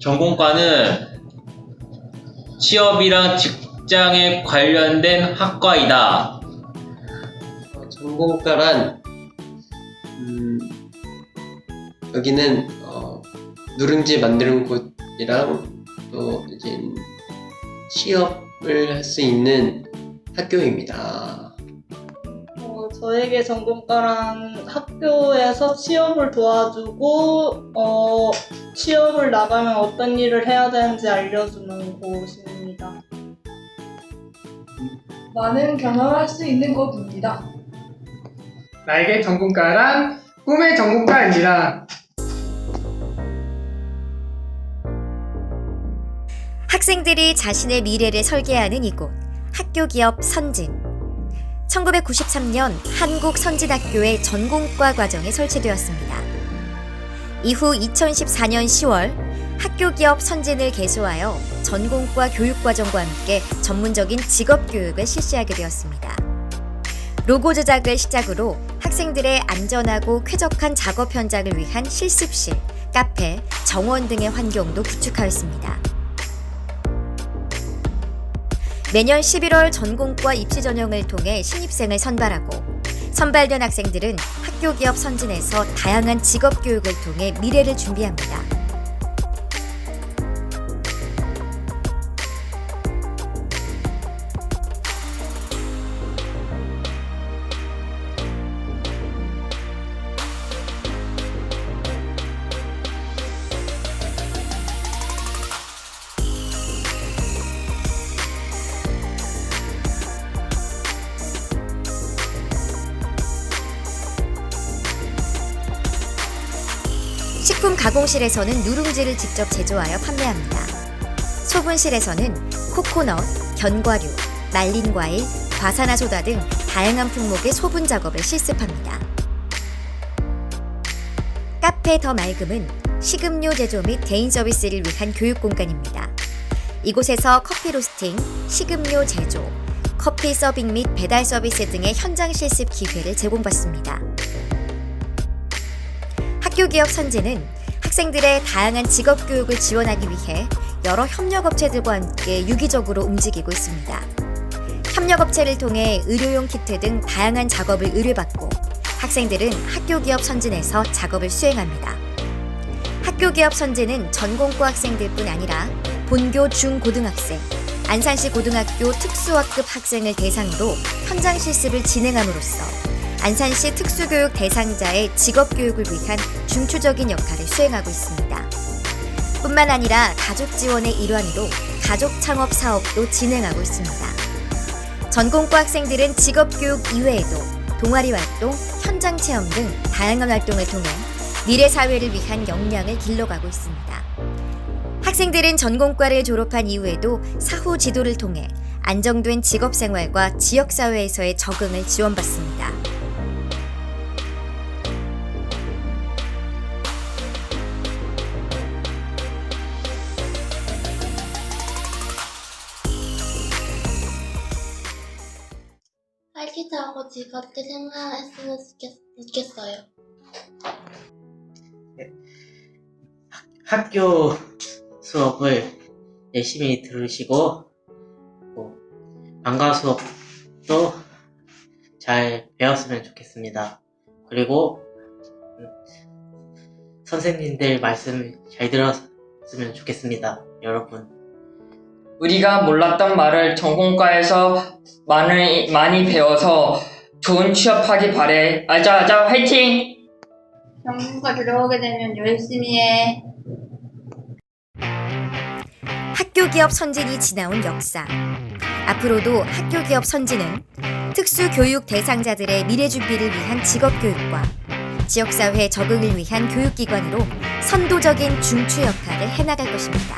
전공과는 취업이랑 직장에 관련된 학과이다. 어, 전공가란 음, 여기는 어, 누룽지 만드는 곳이랑 또 이제 취업을 할 수 있는 학교입니다. 어, 저에게 전공과란 학교에서 취업을 도와주고 어, 취업을 나가면 어떤 일을 해야 되는지 알려주는 곳입니다. 많은 경험할 수 있는 곳입니다. 나에게 전공가란 꿈의 전공가입니다. 학생들이 자신의 미래를 설계하는 이곳 학교 기업 선진 1993년 한국 선진학교의 전공과 과정이 설치되었습니다. 이후 2014년 10월 학교 기업 선진을 개소하여 전공과 교육과정과 함께 전문적인 직업교육을 실시하게 되었습니다. 로고 제작을 시작으로 학생들의 안전하고 쾌적한 작업 현장을 위한 실습실, 카페, 정원 등의 환경도 구축하였습니다. 매년 11월 전공과 입시 전형을 통해 신입생을 선발하고 선발된 학생들은 학교 기업 선진에서 다양한 직업 교육을 통해 미래를 준비합니다. 식품 가공실에서는 누룽지를 직접 제조하여 판매합니다. 소분실에서는 코코넛, 견과류, 말린 과일, 과산화소다 등 다양한 품목의 소분 작업을 실습합니다. 카페 더 맑음은 식음료 제조 및 개인 서비스를 위한 교육 공간입니다. 이곳에서 커피 로스팅, 식음료 제조, 커피 서빙 및 배달 서비스 등의 현장 실습 기회를 제공받습니다. 학교 기업 선진은 학생들의 다양한 직업 교육을 지원하기 위해 여러 협력업체들과 함께 유기적으로 움직이고 있습니다. 협력업체를 통해 의료용 키트 등 다양한 작업을 의뢰받고 학생들은 학교 기업 선진에서 작업을 수행합니다. 학교 기업 선진은 전공과 학생들뿐 아니라 본교 중고등학생, 안산시 고등학교 특수학급 학생을 대상으로 현장 실습을 진행함으로써 안산시 특수교육 대상자의 직업교육을 위한 중추적인 역할을 수행하고 있습니다. 뿐만 아니라 가족 지원의 일환으로 가족 창업 사업도 진행하고 있습니다. 전공과 학생들은 직업교육 이외에도 동아리 활동, 현장 체험 등 다양한 활동을 통해 미래 사회를 위한 역량을 길러가고 있습니다. 학생들은 전공과를 졸업한 이후에도 사후 지도를 통해 안정된 직업 생활과 지역 사회에서의 적응을 지원받습니다. 활기차고 즐겁게 생활했으면 좋겠, 좋겠 어요. 학교 수업을 열심히 들으시고 뭐 방과 수업도 잘 배웠으면 좋겠습니다. 그리고 음, 선생님들 말씀 잘 들었으면 좋겠습니다. 여러분. 우리가 몰랐던 말을 전공과에서 많이, 많이 배워서 좋은 취업하기 바래. 아자 아자 화이팅! 전공과 들어오게 되면 열심히 해. 학교 기업 선진이 지나온 역사. 앞으로도 학교 기업 선진은 특수 교육 대상자들의 미래 준비를 위한 직업 교육과 지역사회 적응을 위한 교육기관으로 선도적인 중추 역할을 해나갈 것입니다.